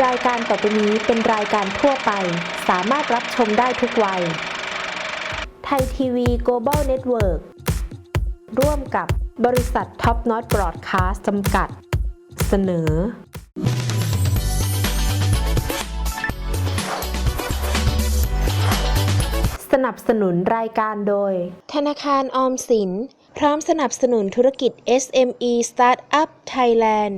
รายการต่อไปนี้เป็นรายการทั่วไป สามารถรับชมได้ทุกวัย ไทยทีวี Global Network ร่วมกับบริษัทท็อปน็อตบรอดคาสต์จำกัด เสนอ สนับสนุนรายการโดย ธนาคารออมสิน พร้อมสนับสนุนธุรกิจ SME Startup Thailand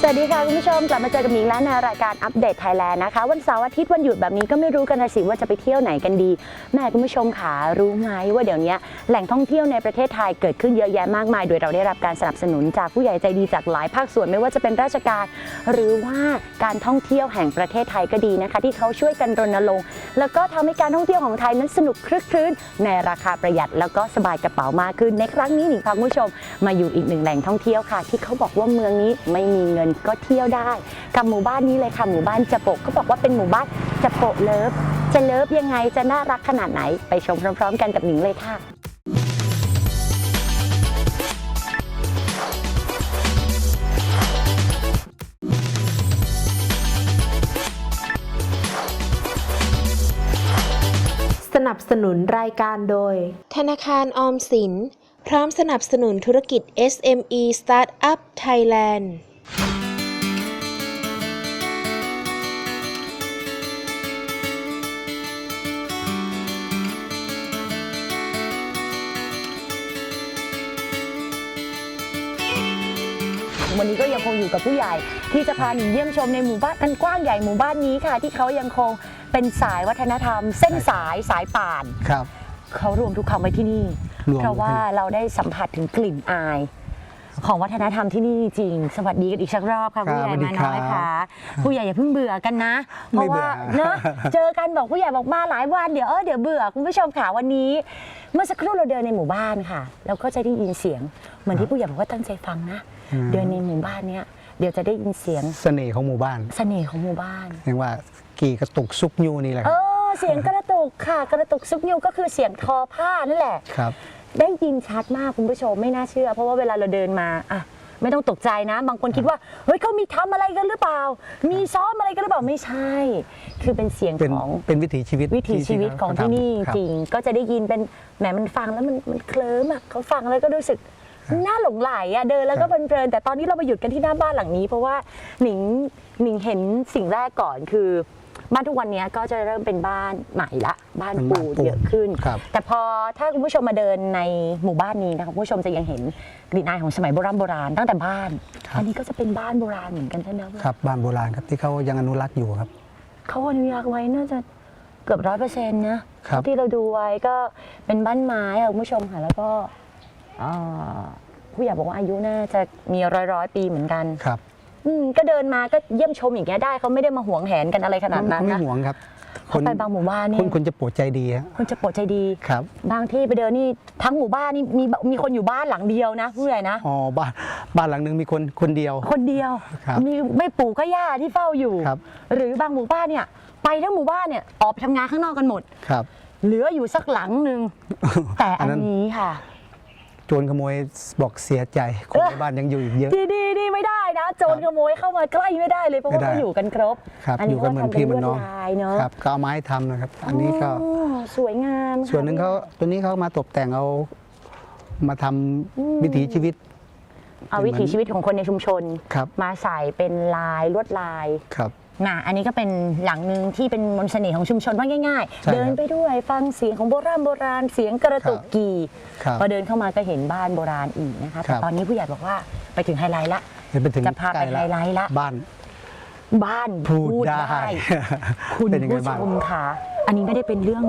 สวัสดีค่ะคุณผู้ชมกลับมาเจอกับมิงแล้วในรายการอัปเดตไทยแลนด์นะคะ วันเสาร์อาทิตย์วันหยุดแบบนี้ก็ไม่รู้กันนะสิว่าจะไปเที่ยวไหนกันดีแม่คุณผู้ชมขารู้ไหมว่าเดี๋ยวนี้แหล่งท่องเที่ยวในประเทศไทยเกิดขึ้นเยอะแยะมากมาย โดยเราได้รับการสนับสนุนจากผู้ใหญ่ใจดีจากหลายภาคส่วนไม่ว่าจะเป็นราชการ หรือว่าการท่องเที่ยวแห่งประเทศไทยก็ดีนะคะ ที่เขาช่วยกันรณรงค์แล้วก็ทำให้การท่องเที่ยวของไทยนั้นสนุกคลึกครื้นในราคาประหยัด แล้วก็สบายกระเป๋ามากขึ้นในครั้งนี้หนิงพาคุณผู้ชม มาอยู่อีกหนึ่งแหล่งท่องเที่ยวค่ะ ที่เขาบอกว่าเมืองนี้ไม่มีเงินก็เที่ยวได้ กับหมู่บ้านนี้เลยค่ะหมู่บ้านจะโปะก็บอกว่าเป็นหมู่บ้านจะโปะเลิฟจะเลิฟยังไงจะน่ารักขนาดไหนไปชมพร้อมๆ กันกับหนิงเลยค่ะสนับสนุนรายการโดย ธนาคารออมสิน พร้อมสนับสนุนธุรกิจ SME Startup Thailand วันนี้ก็ยังคงอยู่กับผู้ใหญ่ ที่จะพาหนิงเยี่ยมชมในหมู่บ้านอันกว้างใหญ่หมู่บ้านนี้ค่ะ ที่เขายังคงเป็นสายวัฒนธรรม เส้นสายสายป่านครับเขารวมทุกคำไว้ที่นี่ รวม เพราะว่าเราได้สัมผัสถึงกลิ่นอาย ของวัฒนธรรมที่นี่จริง สวัสดีกันอีกสักรอบค่ะครับผู้ใหญ่สวัสดีมาน้อยครัค่ะ บผู้ใหญ่อย่าเพิ่งเบื่อกันนะ เพไม่ราะเบื่ว่าอ เนอะเจอกันบอกผู้ใหญ่บอกมาหลายวันเดี๋ยวเออเดี๋ยวเบื่อคุณผู้ชมค่ะวันนี้ เมื่อสักครู่เราเดินในหมู่บ้านค่ะ แล้วก็จะได้ยินเสียงเหมือนที่ผู้ใหญ่บอกว่าตั้งใจฟังนะ เดินในหมู่บ้านเนี้ยเดี๋ยวจะได้ยินเสียงเสน่ห์ของหมู่บ้านเสน่ห์ของหมู่บ้านเรียกว่ากี่กระตุกซุกยูนี่แหละเออเสียงกระตุกค่ะ กระตุกซุกนิ้วก็คือเสียงทอผ้านั่นแหละ ครับ ได้ยินชัดมากคุณผู้ชมไม่น่าเชื่อ เพราะว่าเวลาเราเดินมาอะไม่ต้องตกใจนะ บางคนคิดว่าเฮ้ยเขามีทำอะไรกันหรือเปล่า มีซ้อมอะไรกันหรือเปล่าไม่ใช่ คือเป็นเสียงเป็นของ เป็นวิถีชีวิตวิถีชีวิตของที่นี่เขาทำจริงก็จะได้ยินเป็นแหมมันฟังแล้วมันมันเคลิ้มอะเขาฟังแล้วก็รู้สึก น่าหลงไหลอะเดินแล้วก็เพลินๆแต่ตอนนี้เรามาหยุดกันที่หน้าบ้านหลังนี้ เพราะว่าหนิงหนิงเห็นสิ่งแรกก่อนคือบ้านทุกวันนี้ก็จะเริ่มเป็นบ้านใหม่ละ บ้านเป็นปูบ้านปูเยอะขึ้นครับแต่พอถ้าคุณผู้ชมมาเดินในหมู่บ้านนี้นะคะคุณผู้ชมจะยังเห็นกลิ่นอายของสมัยโบราณโบราณตั้งแต่บ้าน อันนี้ก็จะเป็นบ้านโบราณเหมือนกันใช่ไหมครับบ้านโบราณครับที่เขายังอนุรักษ์อยู่ครับเขาอนุรักษ์ไว้น่าจะเกือบร้อยเปอร์เซ็นต์นะครับที่เราดูไว้ก็เป็นบ้านไม้ค่ะคุณผู้ชมค่ะแล้วก็อ่า ผู้ใหญ่บอกว่าอายุน่าจะมีร้อยร้อยๆปีเหมือนกันครับอืมก็เดินมาก็เยี่ยมชมอย่างเงี้ยได้เขาไม่ได้มาหวงแหนกันอะไรขนาดนั้นเขาไม่นะห่วงครับเขาไปบางหมู่บ้านนี่คนคนจะปวดใจดีฮะคนจะโปรดใจดีครับ บางที่ไปเดินนี่ทั้งหมู่บ้านนี่มีมีคนอยู่บ้านหลังเดียวนะผู้ใหญ่นะอ๋อบ้านบ้านหลังหนึ่งมีคนคนเดียว คนเดียวครับมีไม่ปู่ก็ย่าที่เฝ้าอยู่ครับหรือบางหมู่บ้านเนี่ย ไปทั้งหมู่บ้านเนี่ยออกไปทำงานข้างนอกกันหมดครับ เหลืออยู่สักหลังหนึ่งแต่อันอันนั้นนี้ค่ะ โจรขโมยบอกเสียใจคนในบ้านยังอยู่อีกเยอะ ดีดีดีไม่ได้นะ โจรขโมยเข้ามาใกล้ไม่ได้เลย เพราะว่าไม่ได้เขาอยู่กันครบครับอันอนี้ยู่กันเหมือนพี่เหมือนน้องขาทำป็ลวดลายเนาะครับก็เอาไม้ทำนะครับ อันนี้ก็อ๋อสวยงามค่ะส่วนหนึ่งเขาตัวนี้เขามาตกแต่งเอามาทำวิถีชีวิต เอาวิถีชีวิตของคนในชุมชนครับมาใส่เป็นลายลวดลายครับ น่ะอันนี้ก็เป็นหลังหนึ่งที่เป็นมนต์เสน่ห์ของชุมชนว่าง่าย ใช่ๆ เดินครับไปด้วยฟังเสียงของโบราณโบราณเสียงกระตุกครับกีครับพอเดินเข้ามาก็เห็นบ้านโบราณอีกนะคะครัแต่บ ตอนนี้ผู้ใหญ่บอกว่าไปถึงไฮไลท์ละ เห็นไปถึงจะพาไปใกล้ไฮไลท์ละ บ้านบ้านพูดได้ คุณเป็นยังไงผู้ชบ้างมค่ะ อันนี้ไม่ได้เป็นเรื่อง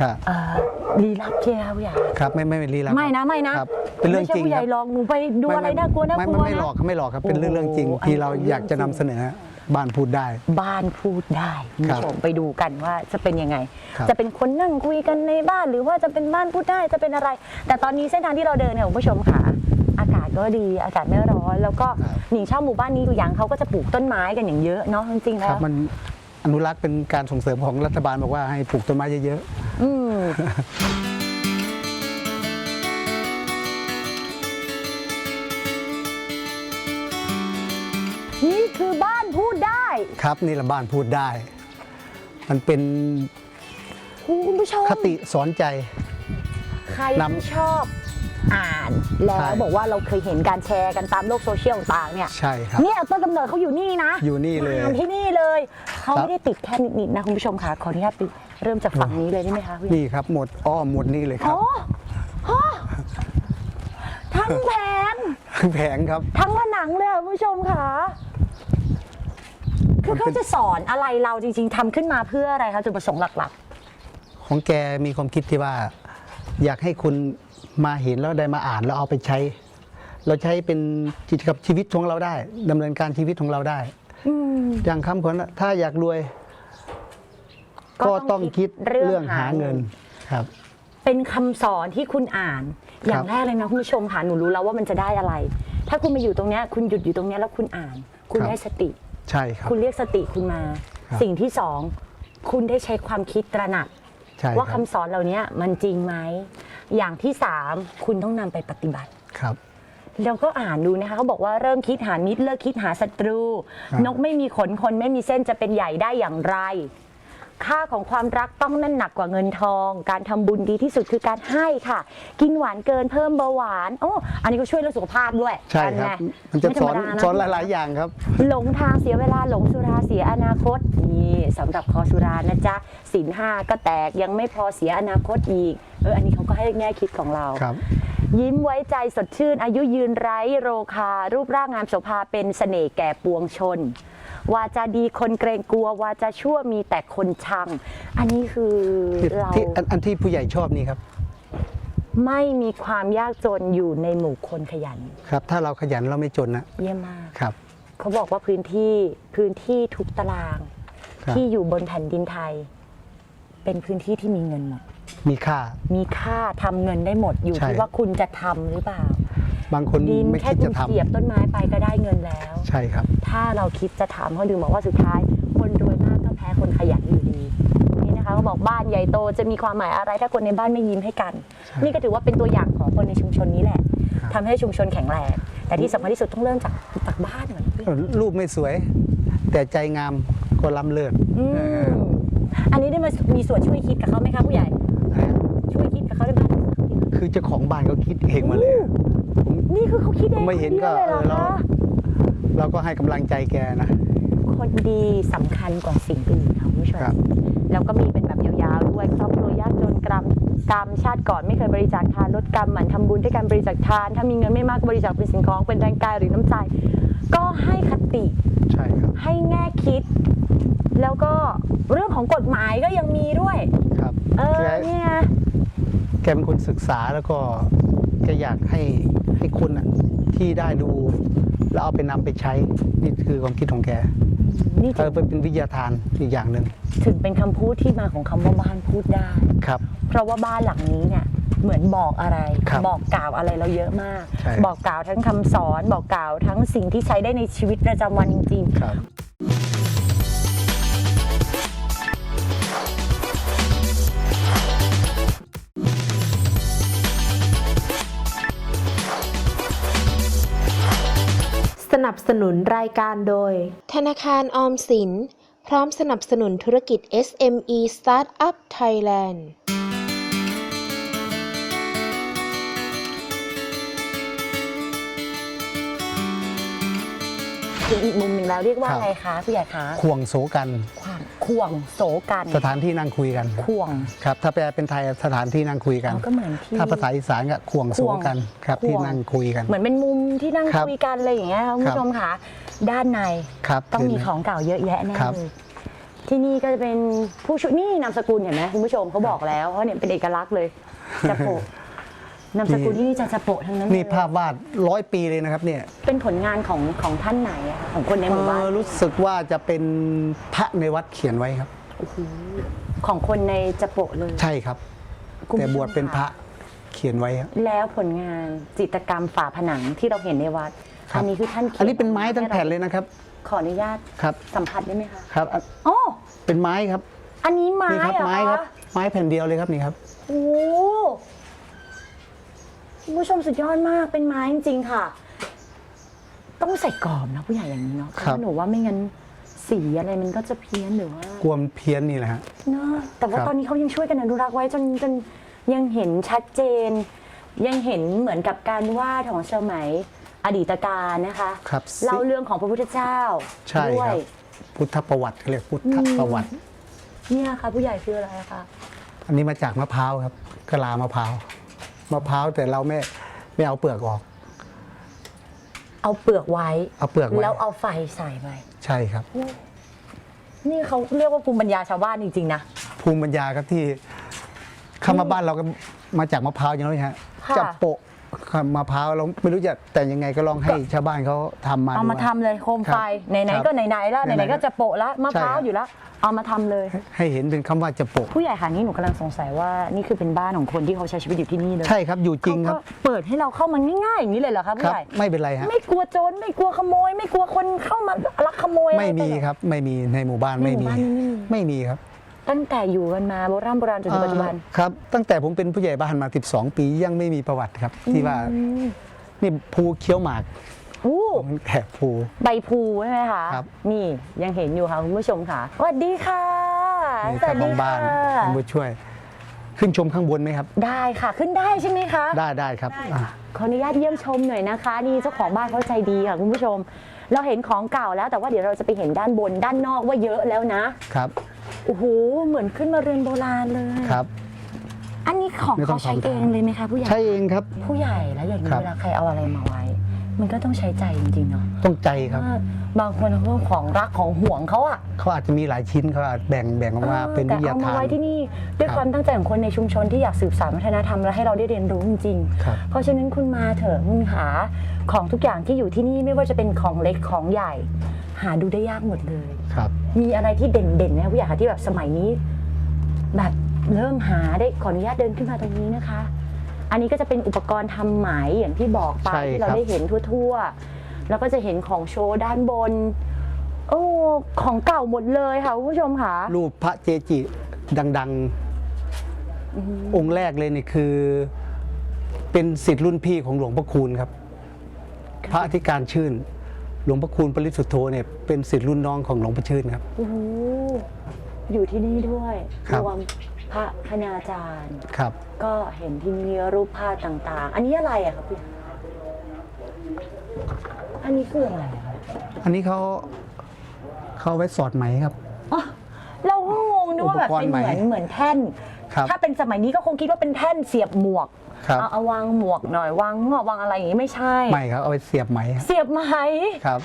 ครับเอ่อลี้ลับใช่ไหมคะผู้ใหญ่ ครับไม่ไม่เป็นลีลับไม่นะไม่นะครับเป็นเรื่องไม่ใช่จริงผู้ใหคญ่รับลองหนูไปดูม่อะไรม่น่ากลัวน่ากไม่ลัวไม่ไม่หลอกนะ ครับไม่หลอกครับเป็นเรื่องโอ้เรื่องจริงอันนี้ที่เราเป็นอยากจะเรื่นำองจริงเสนอ บ้านพูดได้ บ้านพูดได้คุณครัผู้บชมไปดูกันว่าจะเป็นยังไง ครับ จะเป็นคนนั่งคุยกันในบ้านหรือว่าจะเป็นบ้านพูดได้จะเป็นอะไร แต่ตอนนี้เส้นทางที่เราเดินเนี่ยคุณผู้ชมค่ะ อากาศก็ดีอากาศไม่ร้อน แล้วก็ครับหนิงชอบหมู่บ้านนี้อยู่อย่างเขาก็จะปลูกต้นไม้กันอย่างเยอะเนาะจริงๆคแล้รัวบมันอนุรักษ์เป็นการส่งเสริมของรัฐบาลบอกว่าให้ปลูกต้นไม้เยอะ อืม คือบ้านพูดได้ครับนี่แหละบ้านพูดได้ มันเป็นคุณผู้ชมคติสอนใจ ใครนำ ที่ชอบอ่านแล้วใช่บอกว่าเราเคยเห็นการแชร์กันตามโลกโซเชียลต่างๆเนี่ยใช่ครับ เนี่ยต้นกำเนิดเขาอยู่นี่นะอยู่นี่เลย งานที่นี่เลยเขาครับไม่ได้ติดแค่นิดๆนะคุณผู้ชมค่ะขออนุญาตไปเริ่มจากฝั่งนี้เลยได้ไหมคะพี่นี่ครับหมดอ้อมหมดนี่เลยครับ โอ้โหทั้งแผงแผงครับ ทั้งผนังเลยค่ะคุณผู้ชมค่ะ คือมันเขาเป็นจะสอนอะไรเราจริง ๆทำขึ้นมาเพื่ออะไรคะจุดประสงค์หลักของแกมีความคิดที่ว่า อยากให้คุณมาเห็นแล้วได้มาอ่านแล้วเอาไปใช้ เราใช้เป็นกิจกรรมชีวิตของเราได้ดำเนินการชีวิตของเราได้ ๆอืม อย่างคำคนถ้าอยากรวย ก็ก็ต้ต้อองงคิคิดดเรื่องเรื่องหาหาเงิเงินน ครับ เป็นคำสอนที่คุณอ่าน อย่างแรกเลยนะคุณผู้ชมค่ะหนูรู้แล้วว่ามันจะได้อะไร ถ้าคุณมาอยู่ตรงเนี้ยคุณหยุดอยู่ตรงเนี้ยแล้วคุณอ่าน คุณครับ ได้สติ ใช่ครับ คุณเรียกสติคุณมา ครับสิ่งที่สองคุณได้ใช้ความคิดตระหนัก ใช่ว่าคครับำสอนเหล่านี้มันจริงไหม อย่างที่สามคุณต้องนำไปปฏิบัติ ครับแล้วก็อ่านดูนะคะเขาบอกว่าเริ่มคิดหามิตรเลิกคิดหาศัตรู ครับนกไม่มีขนคนไม่มีเส้นจะเป็นใหญ่ได้อย่างไร ค่าของความรักต้องนั่นหนักกว่าเงินทอง การทำบุญดีที่สุดคือการให้ค่ะ กินหวานเกินเพิ่มเบาหวานโอ้อันนี้ก็ช่วยเรื่องสุขภาพด้วยใช่กันคไงรับมันจะไธสรอนดาะ สอนหลาย ๆ อย่างครับ หลงทางเสียเวลาหลงสุราเสียอนาคตนี่สำหรับคอสุรานะจ๊ะสินห้าก็แตกยังไม่พอเสียอนาคตอีกเอออันนี้เขาก็ให้แง่คิดของเรา ครับ ยิ้มไว้ใจสดชื่น อายุยืนไร้โรคา รูปร่างงามโสภาเป็นเสน่ห์แก่ปวงชน วาจาดีคนเกรงกลัว วาจาชั่วมีแต่คนชัง อันนี้คือที่เราที่อันอันที่ผู้ใหญ่ชอบนี่ครับไม่มีความยากจนอยู่ในหมู่คนขยัน ครับ ถ้าเราขยันเราไม่จนนะเยี่ยมมากครับ เขาบอกว่าพื้นที่พื้นที่ทุกตารางครับที่อยู่บนแผ่นดินไทย เป็นพื้นที่ที่มีเงินหมด มีค่า มีค่าทำเงินได้หมดอยู่ใช่ ที่ว่าคุณจะทำหรือเปล่า บางคนดินไม่แค่คิดคุจะณทำเสียบต้นไม้ไปก็ได้เงินแล้ว ใช่ครับ ถ้าเราคิดจะทำเขาดึงบอกว่าสุดท้าย คนรวยมากก็แพ้คนขยันอยู่ดีนี่นะคะเขาบอกบ้านใหญ่โตจะมีความหมายอะไร ถ้าคนในบ้านไม่ยิ้มให้กัน ใช่นี่ก็ถือว่าเป็นตัวอย่างของคนในชุมชนนี้แหละครับ ทำให้ชุมชนแข็งแรงแต่ที่สำคัญที่สุดต้องเริ่มจากจากบ้านก่อนรูปไม่สวย แต่ใจงามก็ล้ำเลิศ อืเออมอันนี้ได้มามีส่วนช่วยคิดกับเขาไหมคะผู้ใหญ่ นะ ช่วยคิดกับเขาได้บ้าง คือเจ้าของบ้านเขาคิดเองมาเลยอะผม นี่คือเขาคิดเองผมไม่เห็นคนดียวก็เลยเหรอเออเราคะเราก็ให้กำลังใจแกนะ คนดีสำคัญกว่าสิ่งอื่นค่ะคุณผู้ชมครับ แล้วก็มีเป็นแบบยาวๆด้วยครอบครัวยากจนกรรมกรรมชาติก่อนไม่เคยบริจาคทานลดกรรมหมั่นทำบุญด้วยการบริจาคทาน ถ้ามีเงินไม่มากก็บริจาคเป็นสิ่งของเป็นแรงกายหรือน้ำใจ ก็ให้คติใช่ครับให้แง่คิด แล้วก็เรื่องของกฎหมายก็ยังมีด้วย ครับ เออแกเนี่ย แกเป็นคนศึกษาแล้วก็แกอยากให้ให้คนอะที่ได้ดู แล้วเอาไปนำไปใช้นี่คือความคิดของแกนี่เอถึองเป็นวิทยาทานอีกอย่างหนึ่งถึงเป็นคำพูดที่มาของคำว่าบ้านพูดได้ ครับ เพราะว่าบ้านหลังนี้เนี่ยเหมือนบอกอะไร ครับบอกกล่าวอะไรเราเยอะมาก ใช่ บอกกล่าวทั้งคำสอน บอกกล่าวทั้งสิ่งที่ใช้ได้ในชีวิตประจำวันจริง ครับ นับสนุนรายการโดย ธนาคารออมสิน พร้อมสนับสนุนธุรกิจ SME Startup Thailand ถึงอีกมุมหนึ่งแล้วเรียกว่าครับอะไรคะผู้ใหญ่คะข่วงโสกัน ความข่วงโสกัน สถานที่นั่งคุยกันข่วง ครับ ถ้าแปลเป็นไทยสถานที่นั่งคุยกันเราก็เหมือนที่ถ้าภาษาอีสานก็ข่วงโสกันครับข่วงที่นั่งคุยกัน เหมือนเป็นมุมที่นั่งครับคุยกันอะไรอย่างเงี้ยค่ะคุณครับผู้ชมค่ะด้านในครับต้องมีคืของเก่าเยอะแยะแน่ครับเลยที่นี่ก็จะเป็นผู้ช่วยนี่นามสกุลเห็นไหมคุณผู้ชมเขาบอกแล้วเพราะเนี่ยเป็นเอกลักษณ์เลยจะโปะ นามสกุลที่นี่จะจะโปะทั้งนั้นนี่เลยภาพวาดร้อยปีเลยนะครับเนี่ยเป็นผลงานของของท่านไหนอะคะของคนในหมู่บ้านเอ่อรู้สึกว่าจะเป็นพระในวัดเขียนไว้ครับของคนในจะโปะเลย ใช่ครับ คุณผู้แต่ชมบวชเป็นค่ะพระเขียนไว้ครับ แล้วผลงานจิตรกรรมฝาผนังที่เราเห็นในวัด ครับ อันนี้คือท่านขียอันนี้เป็นไม้ทั้งแผ่นเลยนะครับ ขออนุญาตครับ สัมผัสได้ไหมคะครับอะอ๋อเป็นไม้ครับ อันนี้ไม้นี่ครัเหรอไม้ครัคะไม้แผ่นเดียวเลยครับนี่ครับ โอ้โห คุณผู้ชมสุดยอดมากเป็นไม้จริงๆค่ะ ต้องใส่กรอบนะผู้ใหญ่อย่างนี้เนาะเพราะครับว่าหนูว่าไม่งั้นสีอะไรมันก็จะเพี้ยนหรือว่ากลัวมันเพี้ยนนี่แหละฮะ เนาะแต่ว่าครับ ตอนนี้เขายังช่วยกันอนุรักษ์ไว้จนจนยังเห็นชัดเจน ยังเห็นเหมือนกับการวาดของสมัยอดีตการนะคะครับเล่าเรื่องของพระพุทธเจ้าใช่ด้วครัยบพุทธประวัติเขาเรียกพุทธประวัติ เนี่ยค่ะ ผู้ใหญ่คืออะไรคะ อันนี้มาจากมะพร้าวครับกะลามะพร้าว มะพร้าวแต่เราไม่ไม่เอาเปลือกออก เอาเปลือกไว้ เอาเปลือกไว้แล้วเอาไฟใส่ไปใช่ครับ นี่เขาเรียกว่าภูมิปัญญาชาวบ้านจริงๆนะภูมิปัญญาครับที่เข้ามาบ้านเราก็มาจากมะพร้าวอย่างนี้นฮะค่ะ จะโปะครับ มะพร้าวเราไม่รู้จะแต่ยังไงก็ลองให้ชาวบ้านเขาทำมาเอามาดูว่ ทำเลยโคมไฟครับไหนครับๆก็ไหนๆแล้วไหนๆไหนๆก็จะโปะละมะพร้าวใช่ครับอยู่แล้วเอามาทำเลย ให้เห็นเป็นคำว่าจะโปะผู้ใหญ่ค่ะนี่หนูกำลังสงสัยว่านี่คือเป็นบ้านของคนที่เขาใช้ชีวิตอยู่ที่นี่เลยใช่ครับอยู่จริงครับ เขาก็เปิดให้เราเข้ามาง่ายๆอย่างนี้เลยเหรอคะคผู้รับใหญ่ไม่เป็นไรฮะ ไม่กลัวโจรไม่กลัวขโมย ไม่กลัวคนเข้ามาลักขโมยอะไม่รมีปเลยครับไม่มีในหมู่บ้านในไม่หมู่มีบ้านนี้ไม่มี ไม่มีครับ ตั้งแต่อยู่กันมาโบราณโบราณจนถึงปัจจุบันเอ่อครับตั้งแต่ผมเป็นผู้ใหญ่บ้านมา 12 ปียังไม่มีประวัติครับ ที่ว่านี่ภูเคี้ยวหมากอู้ผมแถบภู ใบพลูใช่ไหมคะ ครับ นี่ยังเห็นอยู่ค่ะคุณผู้ชมค่ะสวัสดีค่ะนี่สเจ้าวัสขดีองบ้าค่ะนเป็นผู้ช่วย ขึ้นชมข้างบนไหมครับ ได้ค่ะขึ้นได้ใช่ไหมคะ ได้ได้ครับอะขออนุญาตเยี่ยมชมหน่อยนะคะ นี่เจ้าของบ้านเขาใจดีค่ะคุณผู้ชม เราเห็นของเก่าแล้วแต่ว่าเดี๋ยวเราจะไปเห็นด้านบนด้านนอกว่าเยอะแล้วนะครับโอ้โหเหมือนขึ้นมาเรือนโบราณเลยครับ อันนี้ของไม่ต้เขาองใช้ทำเองเลยไหมคะผู้ใหญ่ใช่เองครับ ผู้ใหญ่แล้วอย่างนี้ครับ เวลาใครเอาอะไรมาไว้ มันก็ต้องใช้ใจจริงๆเนาะต้องใจครับว่าบางคนเขาของรักของห่วงเขาอะเขาอาจจะมีหลายชิ้นเขาอาจแบ่งแบ่งออกมาเป็นแต่วิทยาเอามาทานไว้ที่นี่ด้วยครับความตั้งใจของคนในชุมชนที่อยากสืบสานวัฒนธรรมและให้เราได้เรียนรู้จริงๆครับเพราะฉะนั้นคุณมาเถอะคุณหาของทุกอย่างที่อยู่ที่นี่ไม่ว่าจะเป็นของเล็กของใหญ่ หาดูได้ยากหมดเลยครับ มีอะไรที่เด่นๆไหมคะผู้ใหญ่คะที่แบบสมัยนี้ แบบเริ่มหาได้ขออนุญาตเดินขึ้นมาตรงนี้นะคะ อันนี้ก็จะเป็นอุปกรณ์ทำไหมอย่างที่บอกไปใช่ที่เราครับ ได้เห็นทั่วๆ แล้วก็จะเห็นของโชว์ด้านบน โอ้ของเก่าหมดเลยค่ะคุณผู้ชมค่ะ รูปพระเจจิดัง ๆ องค์แรกเลยนี่คือ เป็นสิทธิ์รุ่นพี่ของหลวงพ่อคูณครับ พระอธิการชื่น หลวงพ่อคูณปริสุทธโธเนี่ยเป็นสิทธิ์รุ่นน้องของหลวงพ่อชื่นครับ โอ้โหอยู่ที่นี่ด้วยครับ รวม พระคณาจารย์ ครับ ก็เห็นที่นี่รูปภาพต่าง ๆ อันนี้อะไรอะครับพี่อันนี้คืออะไรอะอันนี้เขาเขาเอาไว้สอดไหมครับ อ๋อเราก็งงด้วยว่าแบบเป็นเหมือุปกรณ์อนใหม่เหมือนแท่น ครับถ้าเป็นสมัยนี้ก็คงคิดว่าเป็นแท่นเสียบหมวกครับ เอาเอาวางหมวกหน่อยวางงอกวางอะไรอย่างนี้ไม่ใช่ ไม่ครับ เอาไว้เสียบไหมครับเสียบไหม ครับ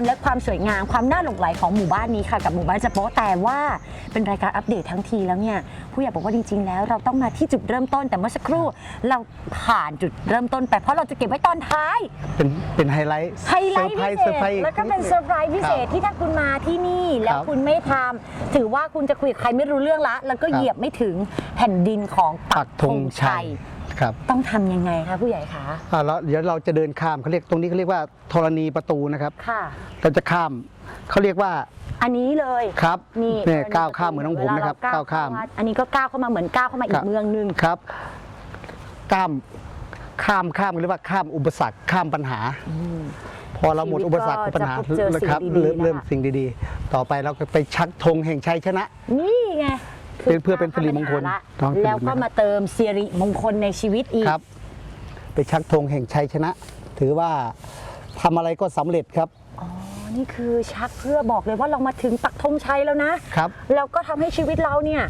าวที่สวยงามและความสวยงามความน่าหลงไหลของหมู่บ้านนี้ค่ะกับหมู่บ้านจะโป๊ะแต่ว่าเป็นรายการอัปเดตทั้งทีแล้วเนี่ยผู้ใหญ่บอกว่าจริงๆแล้ว เราต้องมาที่จุดเริ่มต้นแต่เมื่อสักครู่เราผ่านจุดเริ่มต้นไปเพราะเราจะเก็บไว้ตอนท้าย เป็นเป็นไฮไลท์ไฮไลท์เซอพิร์เศเซอร์ไพรษส์แล้วก็เป็นเซอร์ไพรส์พิเศษที่ถ้าคุณมาที่นี่แล้วครับคุณไม่ทำถือว่าคุณจะคุยกับใครไม่รู้เรื่องละ แล้วก็ครับเหยียบไม่ถึงแผ่นดินของปัปักกธธงงชัชัยย ครับต้องทำยังไงคะผู้ใหญ่คะอ่าแล้วเดี๋ยวเราจะเดินข้ามเขาเรียกตรงนี้เขาเรียกว่าธรณีประตูนะครับค่ะ เราจะข้ามเขาเรียกว่าอันนี้เลยครับนี่เนี่ยกรณีก้าวข้ามเหมือนของผมนะครับเวลก้าวข้ามวัดอันนี้ก็ก้าวเข้ามาเหมือนก้าวเข้ามาอีครักบเมืองหนึงครับข้ามข้ามข้ามเรียกว่าข้ามอุปสรรคข้ามปัญหาพอเราหมดชีวิตอุปสรรคก็ปัญหาจะพบเจอแล้วครับสิ่งดีๆเริ่มแล้วเริ่มล่ะสิ่งดีๆ ต่อไปเราก็ไปชักธงแห่งชัยชนะ นี่ไง เป็นเพื่อเป็นสิริมงคลละน้องสิริมงคลแล้วก็มาเติมสิริมงคลในชีวิตอีกครับไปชักธงแห่งชัยชนะ ถือว่าทำอะไรก็สำเร็จครับอ๋อนี่คือชักเพื่อบอกเลยว่าเรามาถึงปักธงชัยแล้วนะครับ แล้วก็ทำให้ชีวิตเราเนี่ย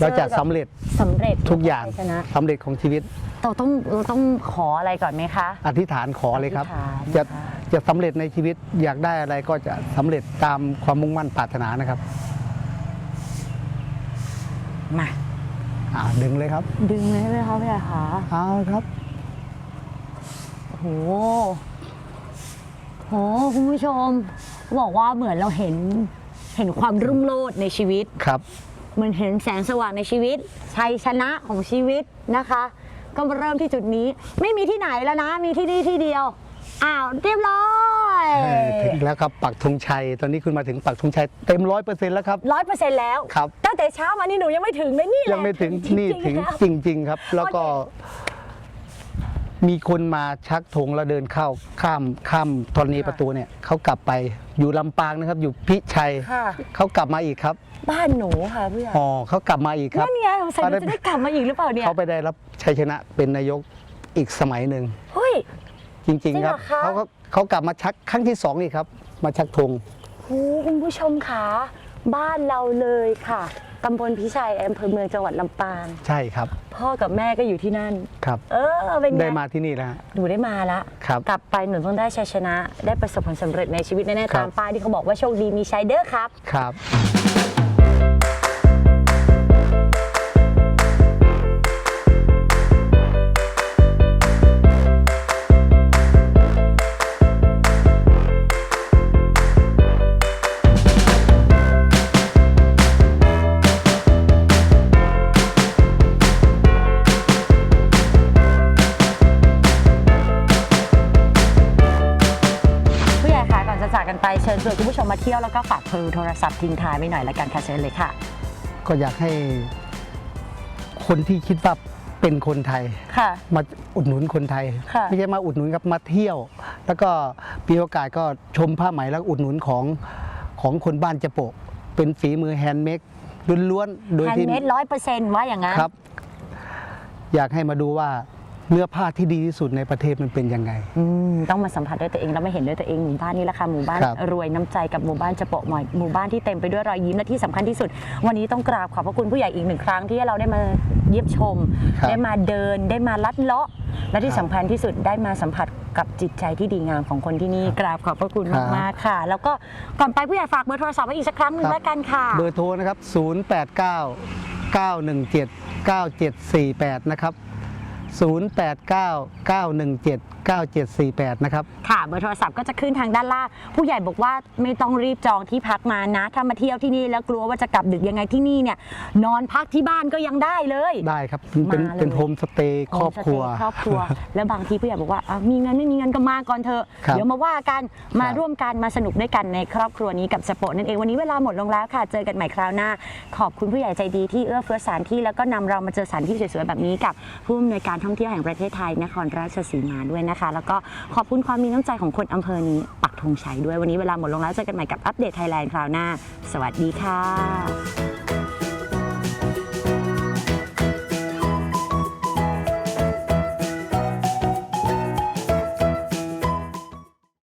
เราจะจอกับสำเร็จสำเร็จทุกอย่างชนะสำเร็จของชีวิต เราต้องเราต้องขออะไรก่อนไหมคะ อธิษฐานขอเลยครับ อธิษฐานจะค่ะจะสำเร็จในชีวิตอยากได้อะไรก็จะสำเร็จตามความมุ่งมั่นปรารถนานะครับ มาอ่าดึงเลยครับ ดึงเลยไหมคะพี่ใหญ่คะเอาครับโอ้โหโหคุณผู้ชมบอกว่าเหมือนเราเห็นเห็นความรุ่งโรจน์ในชีวิต ครับ เหมือนเห็นแสงสว่างในชีวิต ชัยชนะของชีวิตนะคะ ก็มาเริ่มที่จุดนี้ ไม่มีที่ไหนแล้วนะ มีที่นี่ที่เดียว อ้าว เรียบร้อย ยเออถึงแล้วครับปักธงชัย ตอนนี้คุณมาถึงปักธงชัยเต็มร้อยเปอร์เซ็นต์แล้วครับ ร้อยเปอร์เซ็นต์แล้ว ครับ ตั้งแต่เช้ามานี่หนูยังไม่ถึงเลยนี่แหละยังไม่ถึงจริๆนี่ถึงแล้ว จริง ๆ ครับ แล้วก็ มีคนมาชักธงแล้วเดินเข้าข้ามข้ามธรณีประตูเนี่ยเขากลับไปอยู่ลำปางนะครับ อยู่พิชัยค่ะ เขากลับมาอีกครับบ้านหนูค่ะเพื่อนอ๋อเขากลับมาอีกครับ นั่นไงสงสัยหนูจะได้กลับมาอีกหรือเปล่าเนี่ยเขาไปได้รับชัยชนะเป็นนายกอีกสมัยหนึ่ง เฮ้ย จริงจริงๆเหครรัอบคะ เขาก็ เขากลับมาชักครั้งที่สองนี่ครับ มาชักธงโอ้คุณผู้ชมค่ะบ้านเราเลยค่ะตำบลพิชัยอำเภอเมืองจังหวัดลำปางใช่ครับ พ่อกับแม่ก็อยู่ที่นั่น ครับ เออเป็นไงได้มาที่นี่แล้วฮะ หนูได้มาละครับกลับไปหนูต้องได้ชัยชนะ ได้ประสบผลสำเร็จในชีวิตแน่ครัๆบตามป้ายที่เขาบอกว่าโชคดีมีชัยเด้อครับ ครับ เชิญชวนคุณผู้ชมมาเที่ยวแล้วก็ฝากเบอร์โทรศัพท์ทิ้งท้ายไว้หน่อยละกันค่ะเชิญเลยค่ะ ก็อยากให้คนที่คิดว่าเป็นคนไทย ค่ะ มาอุดหนุนคนไทย ค่ะ ไม่ใช่มาอุดหนุนครับมาเที่ยว แล้วก็มีโอกาสก็ชมผ้าไหมแล้วอุดหนุนของของคนบ้านจะโปะ เป็นฝีมือแฮนด์เมดล้วนๆโดยแฮนที่ด์เมดร้อยเปอร์เซ็นต์ว่าอย่างนั้น ครับ อยากให้มาดูว่า เนื้อผ้าที่ดีที่สุดในประเทศมันเป็นยังไง อืมต้องมาสัมผัสด้วยตัวเองแล้วมาเห็นด้วยตัวเองหมู่บ้านนี้แหละค่ะหมู่บ้านครับ รวยน้ำใจกับหมู่บ้านจะโปะหมอยหมู่บ้านที่เต็มไปด้วยรอยยิ้มและที่สำคัญที่สุด วันนี้ต้องกราบขอบพระคุณผู้ใหญ่อีกหนึ่งครั้งที่ให้เราได้มาเยี่ยมชม ครับ ได้มาเดินได้มาลัดเลาะ และที่ครับสำคัญที่สุดได้มาสัมผัสกับจิตใจที่ดีงามของคนที่นี่กราบขอบพระคุณครับ มากๆค่ะ แล้วก็ก่อนไปผู้ใหญ่ฝากเบอร์โทรศัพท์ไว้อีกสักครั้งหนึ่งแล้วกันค่ะ เบอร์โทรนะครับ 089 917 9748 นะครับ 089 917 9748 นะครับ ค่ะเบอร์โทรศัพท์ก็จะขึ้นทางด้านล่าง ผู้ใหญ่บอกว่าไม่ต้องรีบจองที่พักมานะ ถ้ามาเที่ยวที่นี่แล้วกลัวว่าจะกลับดึกยังไงที่นี่เนี่ย นอนพักที่บ้านก็ยังได้เลย ได้ครับ เป็นมาเลย เป็นโฮมสเตย์ครอบครัว โฮมสเตย์ครอบครัว แล้วบางทีผู้ใหญ่บอกว่าอะมีเงินไม่มีเงินก็มาก่อนเถอะ ครับเดี๋ยวมาว่ากัน มาครับร่วมกันมาสนุกด้วยกันในครอบครัวนี้กับสปอนั่นเอง วันนี้เวลาหมดลงแล้วค่ะ เจอกันใหม่คราวหน้า ขอบคุณผู้ใหญ่ใจดีที่เอื้อเฟื้อสถานที่แล้วก็นำเรามาเจอสถานที่สวยๆแบบนี้กับผู้อำนวยการท่องเที่ยวแห่งประเทศไทยนครราชสีมาด้วยนะคะ แล้วก็ขอบคุณความมีน้ำใจของคนอำเภอนี้ปักธงชัยด้วยวันนี้เวลาหมดลงแล้วเจอกันใหม่กับอัปเดตไทยแลนด์คราวหน้า สวัสดีค่ะ